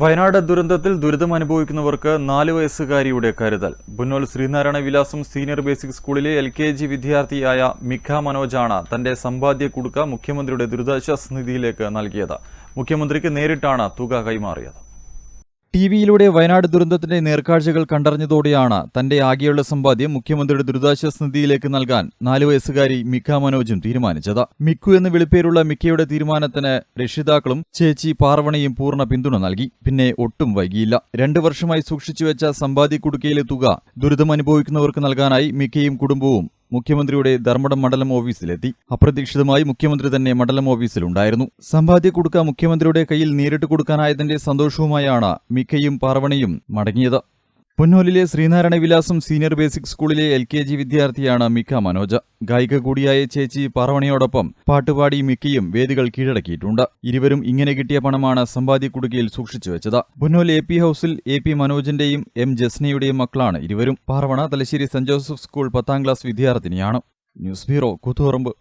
വയനാട് ദുരന്തത്തിൽ ദുരിതം അനുഭവിക്കുന്നവർക്ക് നാല് വയസ്സുകാരിയുടെ കരുതൽ. ബുന്നോൽ ശ്രീനാരായണ വിലാസം സീനിയർ ബേസിക് സ്കൂളിലെ എൽ കെ ജി വിദ്യാർത്ഥിയായ മിഖ മനോജാണ് തന്റെ സമ്പാദ്യ കുടുക്ക മുഖ്യമന്ത്രിയുടെ ദുരിതാശ്വാസ നിധിയിലേക്ക് നൽകിയത്. മുഖ്യമന്ത്രിക്ക് നേരിട്ടാണ് തുക കൈമാറിയത്. ടി വിയിലൂടെ വയനാട് ദുരന്തത്തിന്റെ നേർക്കാഴ്ചകൾ കണ്ടറിഞ്ഞതോടെയാണ് തന്റെ ആകെയുള്ള സമ്പാദ്യം മുഖ്യമന്ത്രിയുടെ ദുരിതാശ്വാസ നിധിയിലേക്ക് നൽകാൻ നാലു വയസ്സുകാരി മിക്ക മനോജും തീരുമാനിച്ചത്. മിക്കു എന്ന് വിളിപ്പേരുള്ള മിക്കയുടെ തീരുമാനത്തിന് രക്ഷിതാക്കളും ചേച്ചി പാർവണയും പൂർണ പിന്തുണ നൽകി. പിന്നെ ഒട്ടും വൈകിയില്ല. രണ്ടു വർഷമായി സൂക്ഷിച്ചുവെച്ച സമ്പാദ്യ കുടുക്കയിലെ തുക ദുരിതമനുഭവിക്കുന്നവർക്ക് നൽകാനായി മിക്കയും കുടുംബവും മുഖ്യമന്ത്രിയുടെ ധർമ്മടം മണ്ഡലം ഓഫീസിലെത്തി. അപ്രതീക്ഷിതമായി മുഖ്യമന്ത്രി തന്നെ മണ്ഡലം ഓഫീസിലുണ്ടായിരുന്നു. സമ്പാദ്യ കുടുക്ക മുഖ്യമന്ത്രിയുടെ കയ്യിൽ നേരിട്ട് കൊടുക്കാനായതിന്റെ സന്തോഷവുമായാണ് മിക്കയും പാർവണയും മടങ്ങിയത്. പുന്നോലിലെ ശ്രീനാരായണ വിലാസം സീനിയർ ബേസിക് സ്കൂളിലെ എൽ കെ ജി വിദ്യാർത്ഥിയാണ് മിക്ക മനോജ. ഗായിക കൂടിയായ ചേച്ചി പറവണിയോടൊപ്പം പാട്ടുപാടി മിക്കയും വേദികൾ കീഴടക്കിയിട്ടുണ്ട്. ഇരുവരും ഇങ്ങനെ കിട്ടിയ പണമാണ് സമ്പാദ്യ കുടുക്കയിൽ സൂക്ഷിച്ചു വെച്ചത്. പൊന്നോൽ എ പി ഹൌസിൽ എ പി മനോജിന്റെയും എം ജസ്നയുടെയും മക്കളാണ് ഇരുവരും. Parvana Thalassery saint Joseph school പത്താം ക്ലാസ് വിദ്യാർത്ഥിനിയാണ്. News bureau Koothuparamba.